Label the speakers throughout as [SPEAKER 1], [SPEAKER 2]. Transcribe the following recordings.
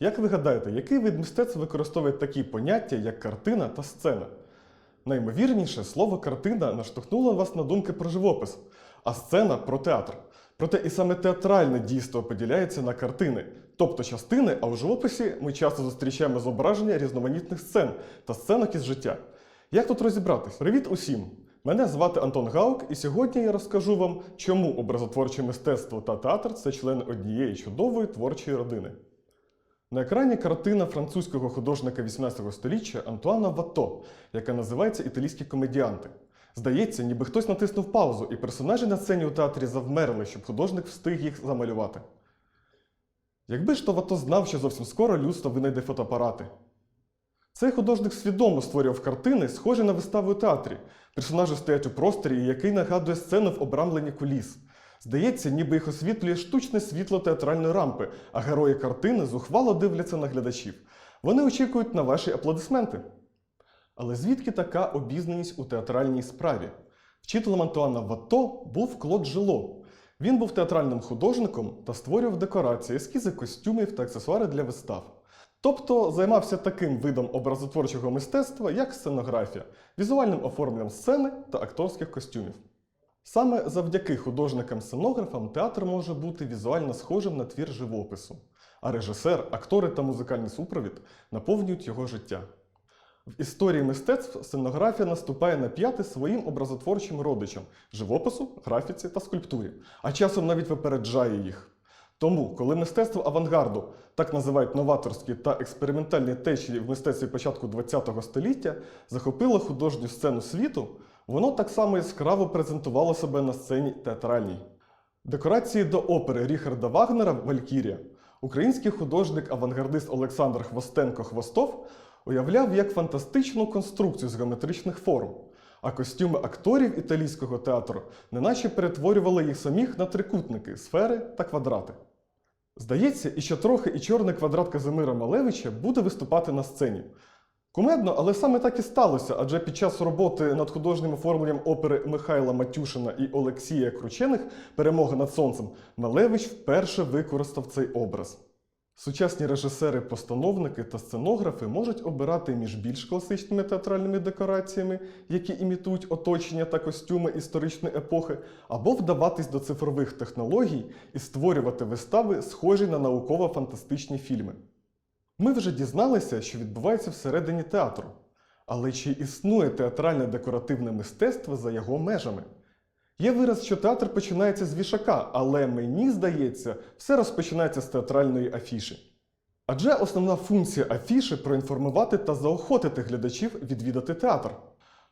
[SPEAKER 1] Як ви гадаєте, який вид мистецтва використовує такі поняття, як картина та сцена? Наймовірніше, слово картина наштовхнуло вас на думки про живопис, а сцена про театр. Проте і саме театральне дійство поділяється на картини, тобто частини, а у живописі ми часто зустрічаємо зображення різноманітних сцен та сценок із життя. Як тут розібратись? Привіт усім! Мене звати Антон Гаук, і сьогодні я розкажу вам, чому образотворче мистецтво та театр це члени однієї чудової творчої родини. На екрані картина французького художника 18 століття Антуана Вато, яка називається Італійські комедіанти. Здається, ніби хтось натиснув паузу, і персонажі на сцені у театрі завмерли, щоб художник встиг їх замалювати. Якби ж то Вато знав, що зовсім скоро людство винайде фотоапарати. Цей художник свідомо створював картини, схожі на виставу у театрі. Персонажі стоять у просторі, який нагадує сцену в обрамленні куліс. Здається, ніби їх освітлює штучне світло театральної рампи, а герої картини зухвало дивляться на глядачів. Вони очікують на ваші аплодисменти. Але звідки така обізнаність у театральній справі? Вчителем Антуана Ватто був Клод Жило. Він був театральним художником та створював декорації, ескізи костюмів та аксесуари для вистав. Тобто займався таким видом образотворчого мистецтва, як сценографія, візуальним оформленням сцени та акторських костюмів. Саме завдяки художникам-сценографам театр може бути візуально схожим на твір живопису, а режисер, актори та музикальний супровід наповнюють його життя. В історії мистецтв сценографія наступає на п'яти своїм образотворчим родичам живопису, графіці та скульптурі, а часом навіть випереджає їх. Тому, коли мистецтво авангарду, так називають новаторські та експериментальні течії в мистецтві початку ХХ століття, захопило художню сцену світу, воно так само яскраво презентувало себе на сцені театральній. Декорації до опери Ріхарда Вагнера Валькірія український художник-авангардист Олександр Хвостенко Хвостов уявляв як фантастичну конструкцію з геометричних форм, а костюми акторів італійського театру неначе перетворювали їх самих на трикутники, сфери та квадрати. Здається, і ще трохи і чорний квадрат Казимира Малевича буде виступати на сцені. Кумедно, але саме так і сталося, адже під час роботи над художнім оформленням опери Михайла Матюшина і Олексія Кручених Перемога над сонцем Малевич вперше використав цей образ. Сучасні режисери-постановники та сценографи можуть обирати між більш класичними театральними декораціями, які імітують оточення та костюми історичної епохи, або вдаватись до цифрових технологій і створювати вистави, схожі на науково-фантастичні фільми. Ми вже дізналися, що відбувається всередині театру. Але чи існує театральне декоративне мистецтво за його межами? Є вираз, що театр починається з вішака, але мені здається, все розпочинається з театральної афіші. Адже основна функція афіши проінформувати та заохотити глядачів відвідати театр.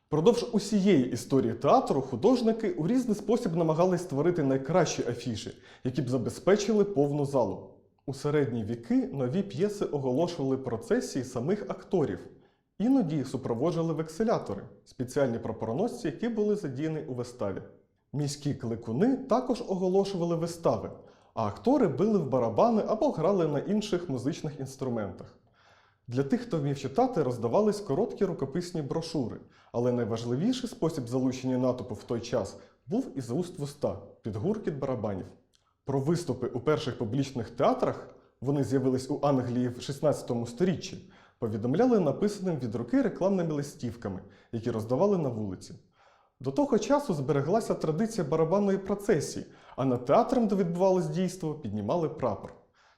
[SPEAKER 1] Продовж усієї історії театру художники у різний спосіб намагались створити найкращі афіші, які б забезпечили повну залу. У середні віки нові п'єси оголошували процесії самих акторів. Іноді супроводжували векселятори, спеціальні прапороносці, які були задіяні у виставі. Міські кликуни також оголошували вистави, а актори били в барабани або грали на інших музичних інструментах. Для тих, хто вмів читати, роздавались короткі рукописні брошури, але найважливіший спосіб залучення натовпу в той час був із уст в уста під барабанів. Про виступи у перших публічних театрах вони з'явились у Англії в 16 сторіччі, повідомляли написаним від руки рекламними листівками, які роздавали на вулиці. До того часу збереглася традиція барабанної процесії, а над театром, де відбувалось дійство, піднімали прапор.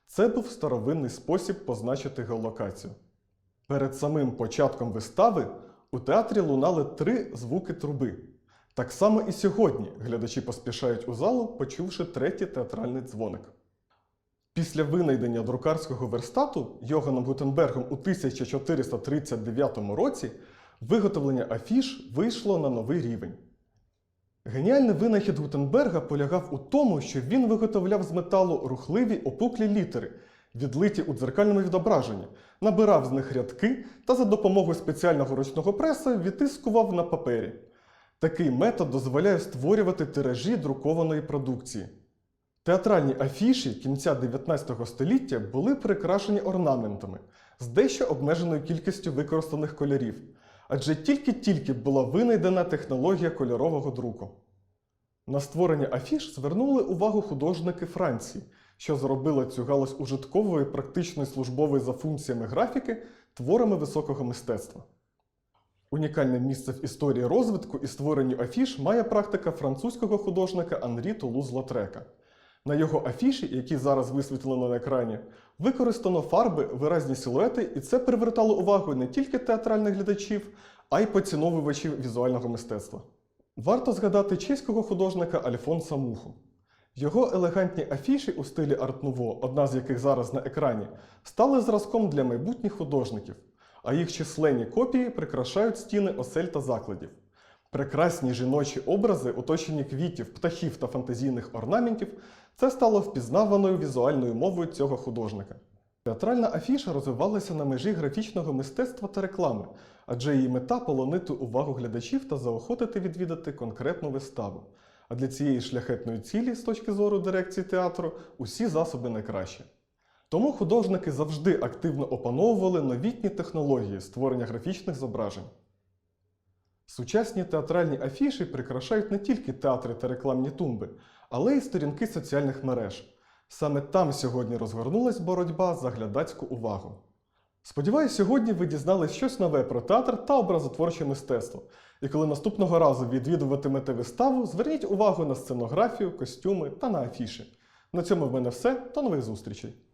[SPEAKER 1] Це був старовинний спосіб позначити геолокацію. Перед самим початком вистави у театрі лунали три звуки труби. Так само і сьогодні глядачі поспішають у залу, почувши третій театральний дзвоник. Після винайдення друкарського верстату Йоганом Гутенбергом у 1439 році виготовлення афіш вийшло на новий рівень. Геніальний винахід Гутенберга полягав у тому, що він виготовляв з металу рухливі опуклі літери, відлиті у дзеркальному відображенні, набирав з них рядки та за допомогою спеціального ручного преса відтискував на папері. Такий метод дозволяє створювати тиражі друкованої продукції. Театральні афіші кінця 19 століття були прикрашені орнаментами з дещо обмеженою кількістю використаних кольорів, адже тільки-тільки була винайдена технологія кольорового друку. На створення афіш звернули увагу художники Франції, що зробило цю галузь ужиткової, практичної службової за функціями графіки творами високого мистецтва. Унікальне місце в історії розвитку і створенню афіш має практика французького художника Анрі Тулуз Лотрека. На його афіші, які зараз висвітлено на екрані, використано фарби, виразні силуети, і це привертало увагу не тільки театральних глядачів, а й поціновувачів візуального мистецтва. Варто згадати чеського художника Альфонса Муху. Його елегантні афіші у стилі арт-нуво, одна з яких зараз на екрані, стали зразком для майбутніх художників, а їх численні копії прикрашають стіни осель та закладів. Прекрасні жіночі образи, оточені квітів, птахів та фантазійних орнаментів, це стало впізнаваною візуальною мовою цього художника. Театральна афіша розвивалася на межі графічного мистецтва та реклами, адже її мета полонити увагу глядачів та заохотити відвідати конкретну виставу. А для цієї шляхетної цілі, з точки зору дирекції театру, усі засоби найкращі. Тому художники завжди активно опановували новітні технології створення графічних зображень. Сучасні театральні афіші прикрашають не тільки театри та рекламні тумби, але й сторінки соціальних мереж. Саме там сьогодні розгорнулась боротьба за глядацьку увагу. Сподіваюсь, сьогодні ви дізнались щось нове про театр та образотворче мистецтво. І коли наступного разу відвідуватимете виставу, зверніть увагу на сценографію, костюми та на афіші. На цьому в мене все. До нових зустрічей!